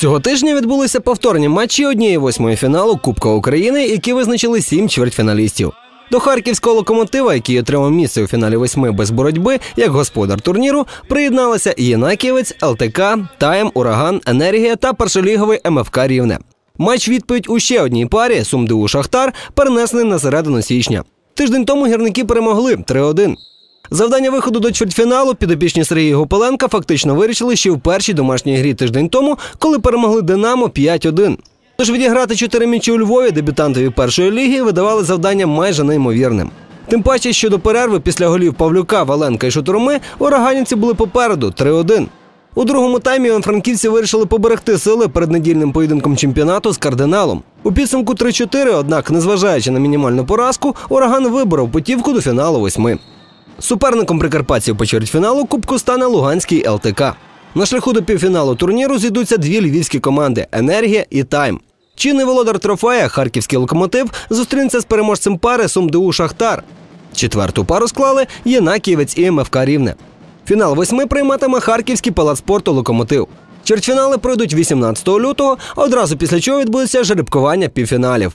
Цього тижня відбулися повторні матчі однієї восьмої фіналу Кубка України, які визначили сім чвертьфіналістів. До харківського локомотива, який отримав місце у фіналі восьми без боротьби, як господар турніру, приєдналися Єнаківець, ЛТК, Тайм, Ураган, Енергія та першоліговий МФК Рівне. Матч відповідь у ще одній парі Сумдиу Шахтар перенесли на середину січня. Тиждень тому гірники перемогли 3-1. Завдання виходу до чвертьфіналу підопічні Сергія Гопеленка фактично вирішили ще в першій домашній грі тиждень тому, коли перемогли Динамо 5-1. Тож відіграти чотири м'ячі у Львові дебютантові першої ліги видавали завдання майже неймовірним. Тим паче, що до перерви після голів Павлюка, Валенка і Шутурми ураганівці були попереду 3-1. У другому таймі івано-франківці вирішили поберегти сили перед недільним поєдинком чемпіонату з кардиналом. У підсумку 3-4, однак, незважаючи на мінімальну поразку, ураган виборов путівку до фіналу восьми. Суперником прикарпатців по чвертьфіналу Кубку стане Луганський ЛТК. На шляху до півфіналу турніру зійдуться дві львівські команди Енергія і Тайм. Чинний володар трофея, харківський локомотив, зустрінеться з переможцем пари Сумдеу Шахтар. Четверту пару склали Єнакієвець і МФК Рівне. Фінал восьми прийматиме Харківський палац спорту Локомотив. Чвертьфінали пройдуть 18 лютого, одразу після чого відбудеться жеребкування півфіналів.